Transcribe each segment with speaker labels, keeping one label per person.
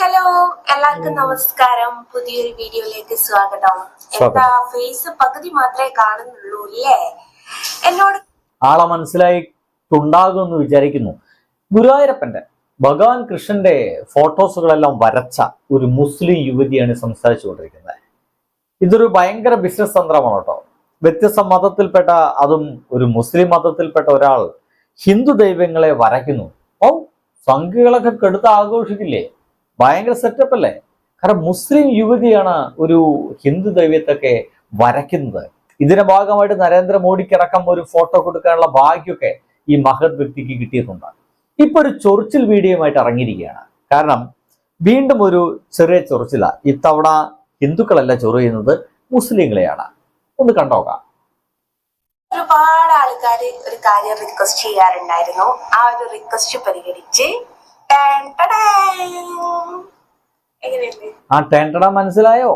Speaker 1: Hello എല്ലാവർക്കും നമസ്കാരം. പുതിയൊരു വീഡിയോയിലേക്ക് സ്വാഗതം. എന്താ ഫേസ് പകുതി മാത്രമേ കാണുന്നുള്ളൂ അല്ലേ? എന്നോട്
Speaker 2: ആളെ മനസ്സിലായിട്ടുണ്ടാകുമെന്ന് വിചാരിക്കുന്നു. ഗുരുവായൂരപ്പന്റെ ഭഗവാൻ കൃഷ്ണന്റെ ഫോട്ടോസുകളെല്ലാം വരച്ച ഒരു മുസ്ലിം യുവതിയാണ് സംസാരിച്ചുകൊണ്ടിരിക്കുന്നത്. ഇതൊരു ഭയങ്കര ബിസിനസ് തന്ത്രമാണ് കേട്ടോ. വ്യത്യസ്ത മതത്തിൽപ്പെട്ട അതും ഒരു മുസ്ലിം മതത്തിൽപ്പെട്ട ഒരാൾ ഹിന്ദു ദൈവങ്ങളെ വരയ്ക്കുന്നു. ഓ സംഖ്യകളൊക്കെ കെടുത്ത് ആഘോഷിക്കില്ലേ? ഭയങ്കര സെറ്റപ്പ് അല്ലേ? കാരണം മുസ്ലിം യുവതിയാണ് ഒരു ഹിന്ദു ദൈവത്തൊക്കെ വരയ്ക്കുന്നത്. ഇതിന്റെ ഭാഗമായിട്ട് നരേന്ദ്രമോദിക്കടക്കം ഒരു ഫോട്ടോ കൊടുക്കാനുള്ള ഭാഗ്യമൊക്കെ ഈ മഹത് വ്യക്തിക്ക് കിട്ടിയിട്ടുണ്ട്. ഇപ്പൊ ഒരു ചൊറിച്ചിൽ വീഡിയോയുമായിട്ട് ഇറങ്ങിയിരിക്കുകയാണ്. കാരണം വീണ്ടും ഒരു ചെറിയ ചൊറിച്ചില. ഇത്തവണ ഹിന്ദുക്കളല്ല ചൊറിയുന്നത് മുസ്ലിങ്ങളെയാണ്. ഒന്ന് കണ്ടോക്കാം
Speaker 1: ഒരുപാട് ആൾക്കാർ ഒരു കാര്യം റിക്വസ്റ്റ് ചെയ്യാറുണ്ടായിരുന്നു. ആ ഒരു റിക്വസ്റ്റ് പരിഗണിച്ച്
Speaker 2: ആ ടെൻഡട മനസ്സിലായോ?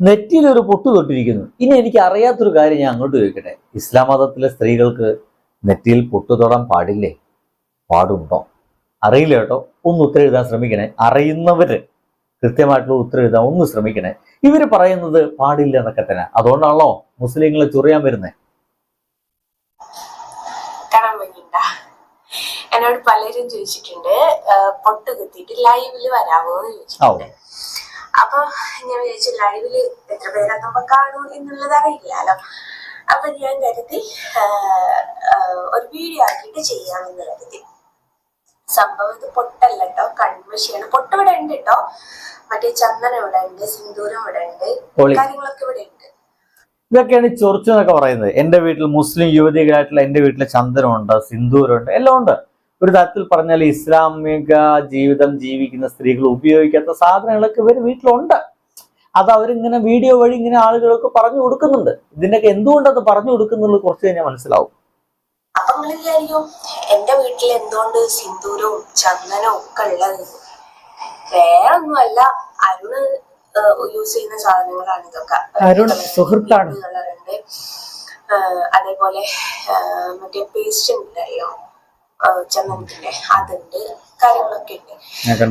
Speaker 2: നെറ്റിയിൽ ഒരു പൊട്ടു തൊട്ടിരിക്കുന്നു. ഇനി എനിക്ക് അറിയാത്തൊരു കാര്യം ഞാൻ അങ്ങോട്ട് ചോദിക്കട്ടെ? ഇസ്ലാം മതത്തിലെ സ്ത്രീകൾക്ക് നെറ്റിയിൽ പൊട്ടു തൊടാൻ പാടില്ലേ? പാടുണ്ടോ? അറിയില്ല കേട്ടോ. ഒന്ന് ഉത്തരം എഴുതാൻ ശ്രമിക്കണേ. അറിയുന്നവര് കൃത്യമായിട്ടുള്ള ഉത്തരം എഴുതാൻ ഒന്ന് ശ്രമിക്കണേ. ഇവർ പറയുന്നത് പാടില്ല എന്നൊക്കെ തന്നെ. അതുകൊണ്ടാണല്ലോ മുസ്ലിങ്ങളെ ചൊറിയാൻ വരുന്നത്
Speaker 1: കാണാൻ വേണ്ടിണ്ടാ എന്നോട് പലരും ചോദിച്ചിട്ടുണ്ട് പൊട്ട് കുത്തിയിട്ട് ലൈവിൽ വരാമോ എന്ന് ചോദിച്ചിട്ടുണ്ട് അപ്പൊ ഞാൻ വിചാരിച്ചു ലൈവിൽ എത്ര പേരൊന്നും കാണൂ എന്നുള്ളത് അറിയില്ലല്ലോ. അപ്പൊ ഞാൻ കരുതി ഒരു വീഡിയോ ആക്കിയിട്ട് ചെയ്യാമെന്ന് കരുതി. സംഭവം ഇത് പൊട്ടല്ല കേട്ടോ കൺമശിയാണ് പൊട്ട് ഇവിടെ ഉണ്ട് കേട്ടോ മറ്റേ ചന്ദനം ഇവിടെ ഉണ്ട് സിന്ദൂരം ഇവിടെ ഉണ്ട്. കാര്യങ്ങളൊക്കെ ഇവിടെ ഉണ്ട്.
Speaker 2: ഇതൊക്കെയാണ് ചൊറിച്ചു എന്നൊക്കെ പറയുന്നത്. എന്റെ വീട്ടിൽ മുസ്ലിം യുവതികളായിട്ടുള്ള എന്റെ വീട്ടിൽ ചന്ദനമുണ്ട് സിന്ദൂരമുണ്ട് എല്ലാം ഉണ്ട് ഒരു തരത്തിൽ പറഞ്ഞാൽ ഇസ്ലാമിക ജീവിതം ജീവിക്കുന്ന സ്ത്രീകൾ ഉപയോഗിക്കാത്ത സാധനങ്ങളൊക്കെ ഇവർ വീട്ടിലുണ്ട്. അത് അവരിങ്ങനെ വീഡിയോ വഴി ഇങ്ങനെ ആളുകൾക്ക് പറഞ്ഞു കൊടുക്കുന്നുണ്ട്. ഇതിനൊക്കെ എന്തുകൊണ്ടത് പറഞ്ഞു കൊടുക്കുന്നുള്ളത് കുറച്ച് കഴിഞ്ഞാൽ മനസ്സിലാവും.
Speaker 1: അപ്പൊ നിങ്ങൾ വിചാരിക്കും എന്റെ വീട്ടിൽ എന്തുകൊണ്ട് സിന്ദൂരവും ചന്ദനവും ഒക്കെ ഉള്ളത്? വേറെ ഒന്നുമല്ല അരുണ് യൂസ് ചെയ്യുന്ന സാധനങ്ങളാണ് ഇതൊക്കെ.
Speaker 2: അരുൺ സുഹൃത്താണ്.
Speaker 1: അതേപോലെ മറ്റേ പേസ്റ്റ് ഉണ്ടല്ലോ. ചന്ദനത്തിന്റെ അതുണ്ട് കാര്യങ്ങളൊക്കെ ഉണ്ട്.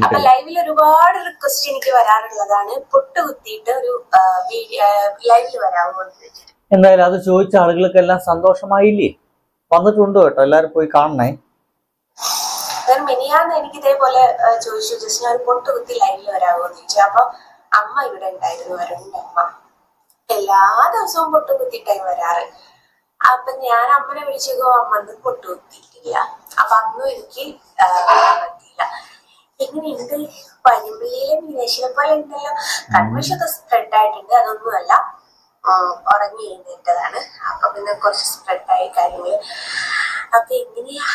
Speaker 1: അപ്പൊ ലൈവിൽ ഒരുപാട് റിക്വസ്റ്റ് എനിക്ക് വരാറുള്ളതാണ്. പൊട്ട് കുത്തിയിട്ട് ഒരു ലൈവിൽ വരാമോ
Speaker 2: എന്തായാലും അത് ചോദിച്ച ആളുകൾക്ക് എല്ലാം സന്തോഷമായില്ലേ? വന്നിട്ടുണ്ട് കേട്ടോ എല്ലാരും പോയി കാണണേ.
Speaker 1: മിനിയാന്ന് എനിക്ക് ഇതേപോലെ ചോദിച്ചു. ജസ്റ്റ് ഞാൻ പൊട്ട് കുത്തി ലൈനിൽ വരാമോ എന്ന് ചോദിച്ചു. അപ്പൊ അമ്മ ഇവിടെ ഉണ്ടായിരുന്നു വരണ്ട അമ്മ. എല്ലാ ദിവസവും പൊട്ട് കുത്തിയിട്ടായി വരാറ്. അപ്പൊ ഞാൻ അമ്മനെ വിളിച്ചപ്പോ അമ്മ കൊണ്ടുവന്നിട്ടില്ല അപ്പൊ അന്നും എനിക്ക് പറ്റിയില്ല. എങ്ങനെയുണ്ട് പനിമ്പള്ളിയിലെ മീനേശിനെ പോലെ ഉണ്ടല്ലോ. കൺവെൻഷൊക്കെ സ്പ്രെഡ് ആയിട്ടുണ്ട്. അതൊന്നുമല്ല. ഉറങ്ങി എഴുന്നേറ്റതാണ്. അപ്പൊ പിന്നെ കുറച്ച് സ്പ്രെഡായി കാര്യങ്ങൾ. അപ്പൊ എങ്ങനെയാ?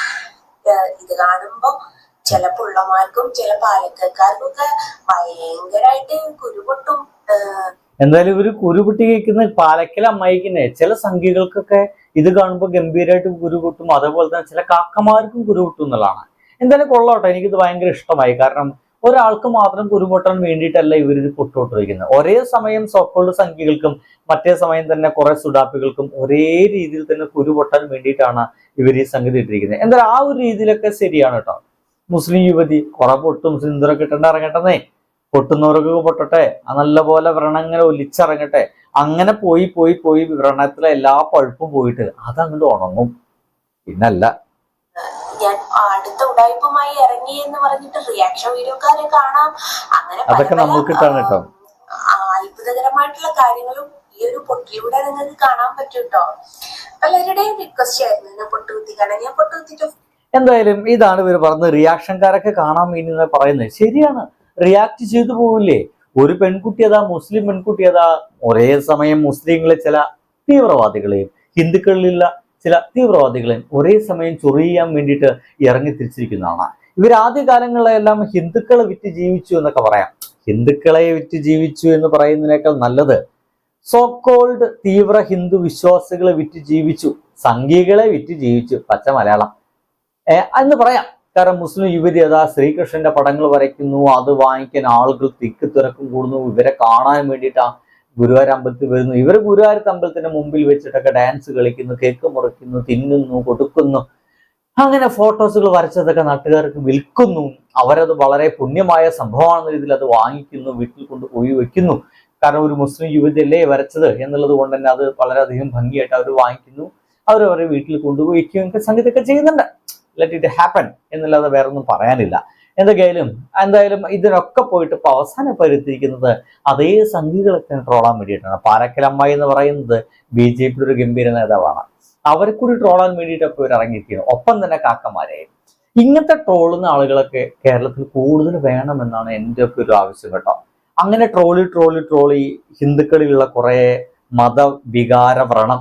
Speaker 1: ഇത് കാണുമ്പോ ചില പുള്ളമാർക്കും ചില പാലക്കാർക്കും ഒക്കെ ഭയങ്കരായിട്ട് കുരുപൊട്ടും
Speaker 2: എന്തായാലും ഇവർ കുരുപൊട്ടി കഴിക്കുന്ന പാലക്കൽ അമ്മായിക്കിനെ ചില സംഖ്യകൾക്കൊക്കെ ഇത് കാണുമ്പോൾ ഗംഭീരമായിട്ട് കുരു പൊട്ടും അതേപോലെ തന്നെ ചില കാക്കമാർക്കും കുരു പൊട്ടും എന്നുള്ളതാണ്. എന്തായാലും കൊള്ളോട്ടെ. എനിക്കിത് ഭയങ്കര ഇഷ്ടമായി. കാരണം ഒരാൾക്ക് മാത്രം കുരുപൊട്ടാൻ വേണ്ടിയിട്ടല്ല ഇവർ ഇത് പൊട്ടുപൊട്ടിരിക്കുന്നത് ഒരേ സമയം സോക്കോൾഡ് സംഖ്യകൾക്കും മറ്റേ സമയം തന്നെ കുറെ സുഡാപ്പികൾക്കും ഒരേ രീതിയിൽ തന്നെ കുരുപൊട്ടാൻ വേണ്ടിയിട്ടാണ് ഇവർ ഈ സംഗതി ഇട്ടിരിക്കുന്നത്. എന്തായാലും ആ ഒരു രീതിയിലൊക്കെ ശരിയാണ് കേട്ടോ. മുസ്ലിം യുവതി കുറെ പൊട്ടും സിന്ദൂരൊക്കെ ഇട്ടേണ്ട ഇറങ്ങട്ടെന്നേ. പൊട്ടുന്നവർക്ക് പൊട്ടട്ടെ ആ നല്ലപോലെ വ്രണങ്ങനെ ഒലിച്ചിറങ്ങട്ടെ. അങ്ങനെ പോയി പോയി പോയി വ്രണത്തിലെ എല്ലാ പഴുപ്പും പോയിട്ട് അതങ്ങോട്ട് ഉണങ്ങും. പിന്നല്ല.
Speaker 1: ഞാൻ അടുത്ത ഉടായ്പുമായി ഇറങ്ങി എന്ന് പറഞ്ഞിട്ട് റിയാക്ഷൻ വീഡിയോക്കാരെ കാണാം. അങ്ങനെ
Speaker 2: അതൊക്കെ നമുക്ക് കേട്ടോ.
Speaker 1: അത്ഭുതകരമായിട്ടുള്ള കാര്യങ്ങളും ഈ ഒരു പൊട്ടിലൂടെ നിങ്ങൾക്ക് കാണാൻ പറ്റും കേട്ടോ പലരുടെയും റിക്വസ്റ്റ് ആയിരുന്നു എന്നെ പൊട്ടുകുത്തി കാണാൻ. ഞാൻ പൊട്ടുകുത്തിട്ട്.
Speaker 2: എന്തായാലും ഇതാണ് ഇവർ പറഞ്ഞത് റിയാക്ഷൻകാരൊക്കെ കാണാൻ വേണ്ടി ഇങ്ങനെ പറയുന്നത്. ശരിയാണ്. റിയാക്ട് ചെയ്തു പോവില്ലേ? ഒരു പെൺകുട്ടി അതാ മുസ്ലിം പെൺകുട്ടി അതാ ഒരേ സമയം മുസ്ലിങ്ങളെ ചില തീവ്രവാദികളെയും ഹിന്ദുക്കളിലുള്ള ചില തീവ്രവാദികളെയും ഒരേ സമയം ചൊറിയാൻ വേണ്ടിയിട്ട് ഇറങ്ങി തിരിച്ചിരിക്കുന്നതാണ്. ഇവർ ആദ്യ കാലങ്ങളിലെല്ലാം ഹിന്ദുക്കളെ വിറ്റ് ജീവിച്ചു എന്നൊക്കെ പറയാം. ഹിന്ദുക്കളെ വിറ്റ് ജീവിച്ചു എന്ന് പറയുന്നതിനേക്കാൾ നല്ലത് സോക്കോൾഡ് തീവ്ര ഹിന്ദു വിശ്വാസികളെ വിറ്റ് ജീവിച്ചു സംഘികളെ വിറ്റ് ജീവിച്ചു പച്ച മലയാളം. എന്ന് പറയാം. കാരണം മുസ്ലിം യുവതി അതാ ശ്രീകൃഷ്ണന്റെ പടങ്ങൾ വരയ്ക്കുന്നു അത് വാങ്ങിക്കാൻ ആളുകൾ തിക്ക് തിരക്കും കൂടുന്നു ഇവരെ കാണാൻ വേണ്ടിയിട്ടാ ഗുരുവായൂർ അമ്പലത്തിൽ വരുന്നു. ഇവർ ഗുരുവായൂർ അമ്പലത്തിന്റെ മുമ്പിൽ വെച്ചിട്ടൊക്കെ ഡാൻസ് കളിക്കുന്നു കേക്ക് മുറിക്കുന്നു തിന്നുന്നു കൊടുക്കുന്നു. അങ്ങനെ ഫോട്ടോസുകൾ വരച്ചതൊക്കെ നാട്ടുകാർക്ക് വിൽക്കുന്നു. അവരത് വളരെ പുണ്യമായ സംഭവമാണെന്ന രീതിയിൽ അത് വാങ്ങിക്കുന്നു വീട്ടിൽ കൊണ്ടുപോയി വെക്കുന്നു. കാരണം ഒരു മുസ്ലിം യുവതിയല്ലേ വരച്ചത് എന്നുള്ളത് കൊണ്ട് തന്നെ അത് വളരെയധികം ഭംഗിയായിട്ട് അവർ വാങ്ങിക്കുന്നു. അവർ വീട്ടിൽ കൊണ്ടുപോയി വയ്ക്കുകയും സംഗീതമൊക്കെ ചെയ്യുന്നുണ്ട്. ലെറ്റ് ഇറ്റ് ഹാപ്പൻ എന്നുള്ളത് വേറെ ഒന്നും പറയാനില്ല. എന്തൊക്കെയായാലും എന്തായാലും ഇതിനൊക്കെ പോയിട്ട് ഇപ്പൊ അവസാനം പരുത്തിയിരിക്കുന്നത് അതേ സംഘികളൊക്കെ ട്രോളാൻ വേണ്ടിയിട്ടാണ്. പാരക്കലമ്മായി എന്ന് പറയുന്നത് ബി ജെ പിയുടെ ഒരു ഗംഭീര നേതാവാണ്. അവരെ കൂടി ട്രോളാൻ വേണ്ടിയിട്ടൊക്കെ ഇവർ ഇറങ്ങിയിരിക്കുന്നു ഒപ്പം തന്നെ കാക്കമാരെ. ഇങ്ങനത്തെ ട്രോളുന്ന ആളുകളൊക്കെ കേരളത്തിൽ കൂടുതൽ വേണമെന്നാണ് എന്റെ ഒക്കെ ഒരു ആവശ്യം കേട്ടോ. അങ്ങനെ ട്രോളി ട്രോളി ട്രോളി ഹിന്ദുക്കളിലുള്ള കുറെ മതവികാര വ്രണം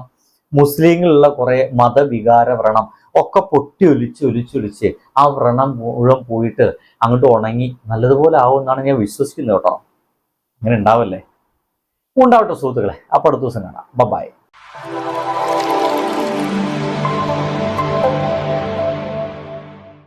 Speaker 2: മുസ്ലിങ്ങളിലുള്ള കുറെ മതവികാര വ്രണം ഒക്കെ പൊട്ടി ഒലിച്ച് ഒലിച്ചൊലിച്ച് ആ വ്രണം മുഴുവൻ പോയിട്ട് അങ്ങോട്ട് ഉണങ്ങി നല്ലതുപോലെ ആവുമെന്നാണ് ഞാൻ വിശ്വസിക്കുന്നത് കേട്ടോ. അങ്ങനെ ഉണ്ടാവല്ലേ? ഉണ്ടാവട്ടെ സുഹൃത്തുക്കളെ. അപ്പോൾ അടുത്ത ദിവസം കാണാം. ബൈ